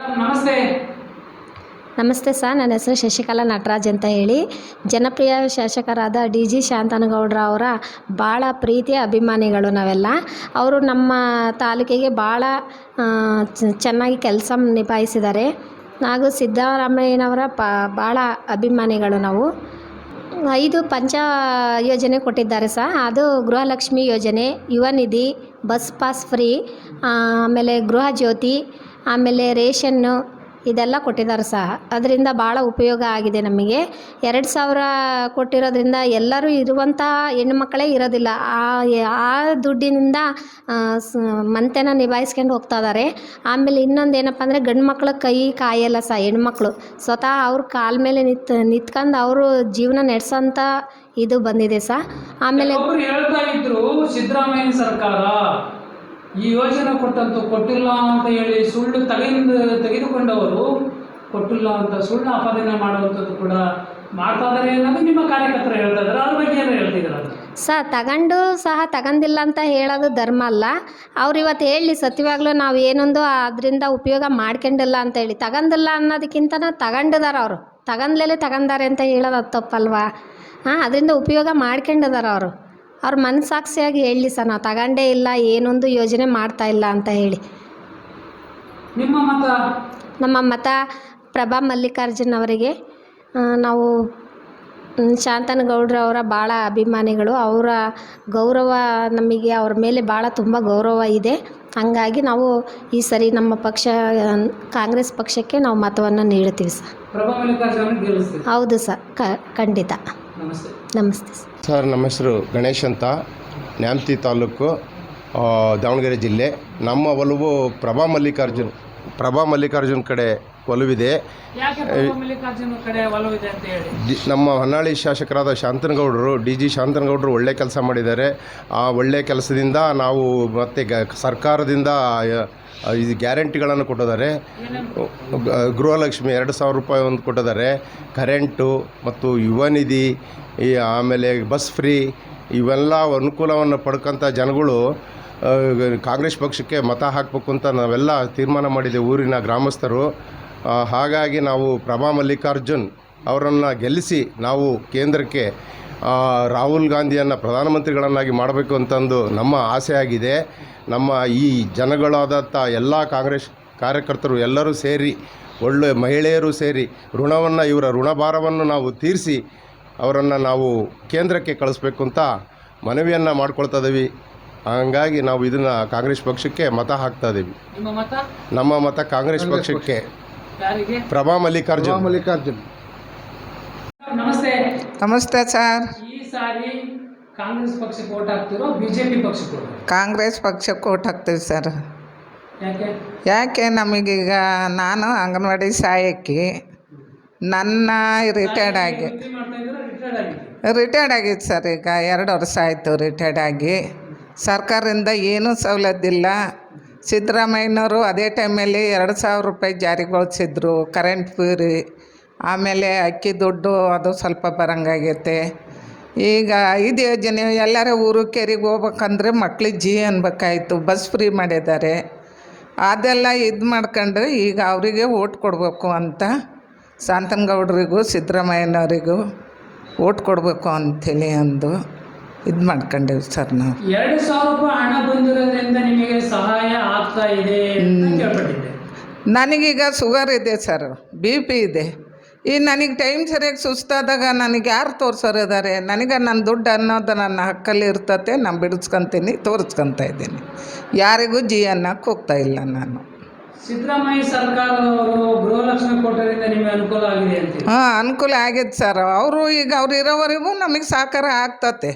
ನಮಸ್ತೆ. ನಮಸ್ತೆ ಸರ್, ನನ್ನ ಹೆಸರು ಶಶಿಕಲಾ ನಟರಾಜ್ ಅಂತ ಹೇಳಿ. ಜನಪ್ರಿಯ ಶಾಸಕರಾದ ಡಿ ಜಿ ಶಾಂತನಗೌಡ್ರ ಅವರ ಭಾಳ ಪ್ರೀತಿಯ ಅಭಿಮಾನಿಗಳು ನಾವೆಲ್ಲ. ಅವರು ನಮ್ಮ ತಾಲೂಕಿಗೆ ಭಾಳ ಚೆನ್ನಾಗಿ ಕೆಲಸ ನಿಭಾಯಿಸಿದ್ದಾರೆ. ಹಾಗೂ ಸಿದ್ದರಾಮಯ್ಯನವರ ಪ ಭಾಳ ಅಭಿಮಾನಿಗಳು ನಾವು. ಐದು ಪಂಚ ಯೋಜನೆ ಕೊಟ್ಟಿದ್ದಾರೆ ಸರ್. ಅದು ಗೃಹಲಕ್ಷ್ಮಿ ಯೋಜನೆ, ಯುವ ನಿಧಿ, ಬಸ್ ಪಾಸ್ ಫ್ರೀ ಆಮೇಲೆ ಗೃಹ ಜ್ಯೋತಿ ಆಮೇಲೆ ರೇಷನ್ನು ಇದೆಲ್ಲ ಕೊಟ್ಟಿದ್ದಾರೆ ಸಹ. ಅದರಿಂದ ಭಾಳ ಉಪಯೋಗ ಆಗಿದೆ ನಮಗೆ. ಎರಡು ಸಾವಿರ ಕೊಟ್ಟಿರೋದ್ರಿಂದ ಎಲ್ಲರೂ ಇರುವಂತಹ ಹೆಣ್ಣುಮಕ್ಕಳೇ ಇರೋದಿಲ್ಲ. ಆ ಆ ದುಡ್ಡಿನಿಂದ ಮಂತೆನ ನಿಭಾಯಿಸ್ಕೊಂಡು ಹೋಗ್ತಾ ಇದ್ದಾರೆ. ಆಮೇಲೆ ಇನ್ನೊಂದು ಏನಪ್ಪ ಅಂದರೆ ಗಂಡು ಮಕ್ಕಳ ಕೈ ಕಾಯಲ್ಲ ಸಹ ಹೆಣ್ಮಕ್ಳು ಸ್ವತಃ ಅವ್ರ ಕಾಲ ಮೇಲೆ ನಿತ್, ನಿತ್ಕೊಂಡು ಅವರು ಜೀವನ ನಡೆಸೋಂಥ ಇದು ಬಂದಿದೆ ಸಹ. ಆಮೇಲೆ ಸಿದ್ದರಾಮಯ್ಯ ಸರ್ಕಾರ ಈ ಯೋಜನೆ ಕೊಟ್ಟಂತೂ ಕೊಟ್ಟಿಲ್ಲ ಅಂತ ಹೇಳಿ ಸುಳ್ಳು ತೆಗೆದು, ತೆಗೆದುಕೊಂಡವರು ಕೊಟ್ಟಿಲ್ಲ ಅಂತ ಸುಳ್ಳು ಆಪಾದನೆ ಮಾಡುವಂಥದ್ದು ಕೂಡ ಮಾಡ್ತಾ ಇದಾರೆ ಅನ್ನೋದು ನಿಮ್ಮ ಕಾರ್ಯಕರ್ತರು ಹೇಳ್ತಾ ಇದ್ದಾರೆ ಅದ್ರ ಬಗ್ಗೆ ಏನು ಹೇಳ್ತಿದ್ದಾರೆ? ಸರ್ ತಗೊಂಡು ಸಹ ತಗೊಂಡಿಲ್ಲ ಅಂತ ಹೇಳೋದು ಧರ್ಮ ಅಲ್ಲ. ಅವ್ರು ಇವತ್ತು ಹೇಳಿ, ಸತ್ಯವಾಗ್ಲೂ ನಾವು ಏನೊಂದು ಅದರಿಂದ ಉಪಯೋಗ ಮಾಡ್ಕೊಂಡಿಲ್ಲ ಅಂತ ಹೇಳಿ. ತಗೊಂಡಿಲ್ಲ ಅನ್ನೋದಕ್ಕಿಂತ ತಗೊಂಡಿದಾರ ಅವರು. ತಗೊಂಡ್ಲೇ ತಗೊಂಡಾರೆ ಅಂತ ಹೇಳೋದು ಅದು ತಪ್ಪಲ್ವಾ? ಹಾಂ, ಅದರಿಂದ ಉಪಯೋಗ ಮಾಡ್ಕೊಂಡಿದಾರ ಅವರು. ಅವ್ರ ಮನಸ್ಸಾಕ್ಷಿಯಾಗಿ ಹೇಳಿ ಸರ್ ನಾವು ತಗೊಂಡೇ ಇಲ್ಲ ಏನೊಂದು ಯೋಜನೆ ಮಾಡ್ತಾ ಇಲ್ಲ ಅಂತ ಹೇಳಿ. ನಿಮ್ಮ ಮತ? ನಮ್ಮ ಮತ ಪ್ರಭಾ ಮಲ್ಲಿಕಾರ್ಜುನ್ ಅವರಿಗೆ. ನಾವು ಶಾಂತನಗೌಡ್ರ ಶಾಂತನಗೌಡ್ರವರ ಭಾಳ ಅಭಿಮಾನಿಗಳು. ಅವರ ಗೌರವ ನಮಗೆ ಅವ್ರ ಮೇಲೆ ಭಾಳ ತುಂಬ ಗೌರವ ಇದೆ. ಹಾಗಾಗಿ ನಾವು ಈ ಸರಿ ನಮ್ಮ ಪಕ್ಷ ಕಾಂಗ್ರೆಸ್ ಪಕ್ಷಕ್ಕೆ ನಾವು ಮತವನ್ನು ನೀಡುತ್ತೀವಿ ಸರ್. ಹೌದು ಸರ್ ಖಂಡಿತ. ನಮಸ್ತೆ. ನಮಸ್ತೆ ಸರ್. ನಮ್ಮ ಹೆಸರು ಗಣೇಶ್ ಅಂತ. ನ್ಯಾಮತಿ ತಾಲೂಕು ದಾವಣಗೆರೆ ಜಿಲ್ಲೆ. ನಮ್ಮ ಒಲವು ಪ್ರಭಾ ಮಲ್ಲಿಕಾರ್ಜುನ್ ಪ್ರಭಾ ಮಲ್ಲಿಕಾರ್ಜುನ್ ಕಡೆ ಒಲವಿದೆ. ಯಾಕೆ ಪ್ರಭಾ ಮಲ್ಲಿಕಾರ್ಜುನ ಕಡೆ ಒಲವಿದೆ ಅಂತ ಹೇಳಿ? ನಮ್ಮ ಹೊನ್ನಾಳಿ ಶಾಸಕರಾದ ಶಾಂತನಗೌಡರು ಡಿ ಜಿ ಶಾಂತನಗೌಡರು ಒಳ್ಳೆ ಕೆಲಸ ಮಾಡಿದ್ದಾರೆ. ಆ ಒಳ್ಳೆ ಕೆಲಸದಿಂದ ನಾವು ಮತ್ತು ಗ ಸರ್ಕಾರದಿಂದ ಇದು ಗ್ಯಾರಂಟಿಗಳನ್ನು ಕೊಟ್ಟಿದ್ದಾರೆ. ಗೃಹಲಕ್ಷ್ಮಿ ಎರಡು ಸಾವಿರ ರೂಪಾಯಿ ಒಂದು ಕೊಟ್ಟಿದ್ದಾರೆ. ಕರೆಂಟು ಮತ್ತು ಯುವ ನಿಧಿ ಈ ಆಮೇಲೆ ಬಸ್ ಫ್ರೀ ಇವೆಲ್ಲ ಅನುಕೂಲವನ್ನು ಪಡ್ಕೊಂಥ ಜನಗಳು ಕಾಂಗ್ರೆಸ್ ಪಕ್ಷಕ್ಕೆ ಮತ ಹಾಕಬೇಕು ಅಂತ ನಾವೆಲ್ಲ ತೀರ್ಮಾನ ಮಾಡಿದೆ ಊರಿನ ಗ್ರಾಮಸ್ಥರು. ಹಾಗಾಗಿ ನಾವು ಪ್ರಭಾ ಮಲ್ಲಿಕಾರ್ಜುನ್ ಅವರನ್ನು ಗೆಲ್ಲಿಸಿ ನಾವು ಕೇಂದ್ರಕ್ಕೆ ರಾಹುಲ್ ಗಾಂಧಿಯನ್ನು ಪ್ರಧಾನಮಂತ್ರಿಗಳನ್ನಾಗಿ ಮಾಡಬೇಕು ಅಂತಂದು ನಮ್ಮ ಆಸೆ ಆಗಿದೆ. ನಮ್ಮ ಈ ಜನಗಳಾದಂಥ ಎಲ್ಲ ಕಾಂಗ್ರೆಸ್ ಕಾರ್ಯಕರ್ತರು ಎಲ್ಲರೂ ಸೇರಿ, ಒಳ್ಳೆ ಮಹಿಳೆಯರು ಸೇರಿ ಋಣವನ್ನು, ಇವರ ಋಣಭಾರವನ್ನು ನಾವು ತೀರಿಸಿ ಅವರನ್ನು ನಾವು ಕೇಂದ್ರಕ್ಕೆ ಕಳಿಸ್ಬೇಕು ಅಂತ ಮನವಿಯನ್ನು ಮಾಡ್ಕೊಳ್ತಾ ಇದ್ದೀವಿ ಹಂಗಾಗಿ ನಾವು ಇದನ್ನು ಕಾಂಗ್ರೆಸ್ ಪಕ್ಷಕ್ಕೆ ಮತ ಹಾಕ್ತಾ ಇದ್ದೀವಿ ನಿಮ್ಮ ಮತ? ನಮ್ಮ ಮತ ಕಾಂಗ್ರೆಸ್ ಪಕ್ಷಕ್ಕೆ. ಪ್ರಭಾ ಮಲ್ಲಿಕಾರ್ಜುನ್. ಮಲ್ಲಿಕಾರ್ಜುನ್. ನಮಸ್ತೆ. ನಮಸ್ತೆ ಸರ್. ಈ ಸಾರಿ ಕಾಂಗ್ರೆಸ್ ಪಕ್ಷಕ್ಕೆ ಓಟ್ ಹಾಕ್ತಿರೋ ಬಿಜೆಪಿ ಪಕ್ಷಕ್ಕೆ ಕಾಂಗ್ರೆಸ್ ಪಕ್ಷಕ್ಕೆ ಓಟ್ ಹಾಕ್ತೀವಿ ಸರ್. ಯಾಕೆ? ಯಾಕೆ ನಮಗೀಗ ನಾನು ಅಂಗನವಾಡಿ ಸಹಾಯಕಿ ನನ್ನ ರಿಟೈರ್ಡ್ ಆಗಿ ರಿಟೈರ್ಡ್ ಆಗಿತ್ತು ಸರ್ ಈಗ, ಎರಡು ವರ್ಷ ಆಯಿತು ರಿಟೈರ್ಡ್ ಆಗಿ. ಸರ್ಕಾರದಿಂದ ಏನೂ ಸವಲತ್ತಿಲ್ಲ. ಸಿದ್ದರಾಮಯ್ಯನವರು ಅದೇ ಟೈಮಲ್ಲಿ ಎರಡು ಸಾವಿರ ರೂಪಾಯಿ ಜಾರಿಗೊಳಿಸಿದ್ರು ಕರೆಂಟ್ ಫ್ರೀ ಆಮೇಲೆ ಅಕ್ಕಿ ದುಡ್ಡು ಅದು ಸ್ವಲ್ಪ ಬರಂಗಾಗೈತೆ. ಈಗ ಐದು ಯೋಜನೆ, ಎಲ್ಲರ ಊರು ಕೆರೆಗೆ ಹೋಗ್ಬೇಕಂದ್ರೆ ಮಕ್ಳಿಗೆ ಜಿ ಅನ್ಬೇಕಾಯ್ತು, ಬಸ್ ಫ್ರೀ ಮಾಡಿದ್ದಾರೆ. ಅದೆಲ್ಲ ಇದು ಮಾಡ್ಕೊಂಡು ಈಗ ಅವರಿಗೆ ಓಟ್ ಕೊಡಬೇಕು ಅಂತ ಶಾಂತನಗೌಡ್ರಿಗೂ ಸಿದ್ದರಾಮಯ್ಯನವರಿಗೂ. ಓಟ್ ಕೊಡಬೇಕು ಅಂತೇಳಿ ಅಂದು ಇದು ಮಾಡ್ಕೊಂಡೇವಿ ಸರ್ ನಾವು. ಎರಡು ಸಾವಿರ ರೂಪಾಯಿ ಹಣ ಬಂದಿರೋದ್ರಿಂದ ನಿಮಗೆ ಸಹಾಯ ಆಗ್ತಾ ಇದೆ ಅಂತ ಕೇಳ್ಪಟ್ಟಿದ್ದೆ. ನನಗೀಗ ಶುಗರ್ ಇದೆ ಸರ್ ಬಿ ಪಿ ಇದೆ. ಈ ನನಗೆ ಟೈಮ್ ಸರಿಯಾಗಿ ಸುಸ್ತಾದಾಗ ನನಗೆ ಯಾರು ತೋರಿಸೋರು ಇದ್ದಾರೆ ನನಗೆ ನನ್ನ ದುಡ್ಡು ಅನ್ನೋದು ನನ್ನ ಹಕ್ಕಲ್ಲಿ ಇರ್ತತೆ ನಾನು ಬಿಡಿಸ್ಕೊತೀನಿ ತೋರಿಸ್ಕೊತಾ ಇದ್ದೀನಿ. ಯಾರಿಗೂ ಜಿ ಅನ್ನಕ್ಕೆ ಹೋಗ್ತಾ ಇಲ್ಲ ನಾನು. ಸಿದ್ದರಾಮಯ್ಯ ಸರ್ಕಾರದವರು ಗೃಹಲಕ್ಷ್ಮಿ ಕೊಟ್ಟರಿಂದ ನಿಮಗೆ ಅನುಕೂಲ ಆಗಿದೆ ಅಂತ ಹಾಂ ಅನುಕೂಲ ಆಗೈತೆ ಸರ್. ಅವರು ಈಗ ಅವ್ರು ಇರೋವರೆಗೂ ನಮಗೆ ಸಹಕಾರ ಆಗ್ತತೆ.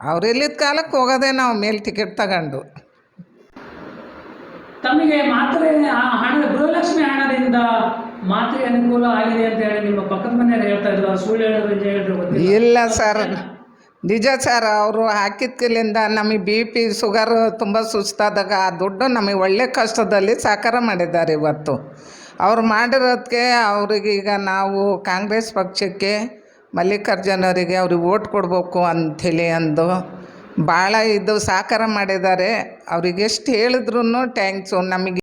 ಅವ್ರು ಇಲ್ಲಿದ್ದ ಕಾಲಕ್ಕೆ ಹೋಗೋದೇ ನಾವು ಮೇಲ್ ಟಿಕೆಟ್ ತಗೊಂಡು. ತಮಗೆ ಮಾತ್ರೆ ಆ ಹಣ ಗೃಹಲಕ್ಷ್ಮಿ ಹಣದಿಂದ ಮಾತ್ರೆ ಅನುಕೂಲ ಆಗಿದೆ ಅಂತ ಹೇಳಿ ನಿಮ್ಮ ಪಕ್ಕದ ಮನೆಯವರು ಹೇಳ್ತಾ ಇದ್ರು. ಸುಳ್ಳು ಹೇಳಿದ್ರು ನಿಜ ಹೇಳಿದ್ರು ಗೊತ್ತಿಲ್ಲ. ಇಲ್ಲ ಸರ್. ನಿಜ ಸರ್, ಅವರು ಹಾಕಿದ್ಕಲಿಂದ ನಮಗೆ ಬಿ ಪಿ ಶುಗರ್ ತುಂಬ ಸುಸ್ತಾದಾಗ ಆ ದುಡ್ಡು ನಮಗೆ ಒಳ್ಳೆ ಕಷ್ಟದಲ್ಲಿ ಸಾಕಾರ ಮಾಡಿದ್ದಾರೆ ಇವತ್ತು. ಅವ್ರು ಮಾಡಿರೋದಕ್ಕೆ ಅವ್ರಿಗೀಗ ನಾವು ಕಾಂಗ್ರೆಸ್ ಪಕ್ಷಕ್ಕೆ ಮಲ್ಲಿಕಾರ್ಜುನವರಿಗೆ ಅವ್ರಿಗೆ ಓಟ್ ಕೊಡಬೇಕು ಅಂಥೇಳಿ ಅಂದು ಭಾಳ ಇದು ಸಾಕಾರ ಮಾಡಿದ್ದಾರೆ. ಅವ್ರಿಗೆ ಎಷ್ಟು ಹೇಳಿದ್ರು ಟ್ಯಾಂಕ್ಸು ನಮಗೆ